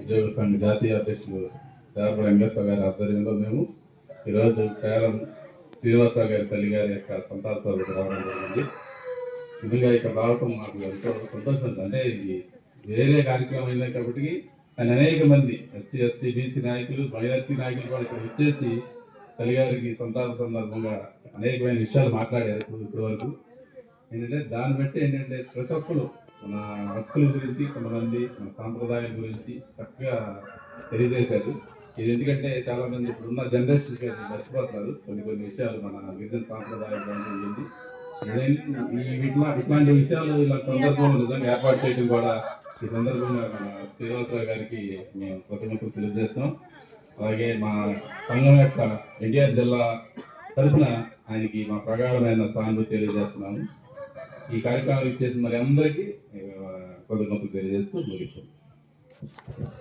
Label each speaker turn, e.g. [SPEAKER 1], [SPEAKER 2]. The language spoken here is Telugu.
[SPEAKER 1] ఉద్యోగ సంఘ జాతీయ అధ్యక్షులు సేవపడ వెంకటేశ్వర గారి ఆధ్వర్యంలో మేము ఈరోజు కేవలం శ్రీనివాసరావు గారి తల్లి గారి యొక్క సంతాన రావడం జరిగింది. నిజంగా ఇక్కడ రావటం మాకు ఎంతో సంతోషం. అంటే ఇది వేరే కార్యక్రమం అయినా కాబట్టి ఆయన అనేక మంది ఎస్సీ ఎస్టీ బీసీ నాయకులు మైనార్టీ నాయకులు కూడా ఇక్కడ వచ్చేసి తల్లిగారికి సంతాన సందర్భంగా అనేకమైన విషయాలు మాట్లాడారు ఇప్పుడు వరకు ఏంటంటే దాన్ని బట్టి ఏంటంటే ప్రతి ఒక్కరు మన హక్కుల గురించి కొంతమంది మన సాంప్రదాయం గురించి చక్కగా తెలియజేశారు. ఇది ఎందుకంటే చాలా మంది ఇప్పుడున్న జనరేషన్ మర్చిపోతున్నారు. కొన్ని కొన్ని విషయాలు మన గిరిజన సాంప్రదాయం ఉంది ఇట్లా ఇట్లాంటి విషయాలు ఇలా సందర్భంలో నిజంగా ఏర్పాటు చేయడం కూడా ఈ సందర్భంగా మన శ్రీనివాసరావు గారికి మేము కృతజ్ఞతలు తెలియజేస్తాం అలాగే మా సంఘం యొక్క ఎన్టీఆర్ జిల్లా తరఫున ఆయనకి మా ప్రగాఢమైన స్థానం తెలియజేస్తున్నాము. ఈ కార్యక్రమం ఇచ్చేసిన మరి అందరికీ ఆ, కృతజ్ఞతలు తెలియజేస్తూ ముగిస్తాం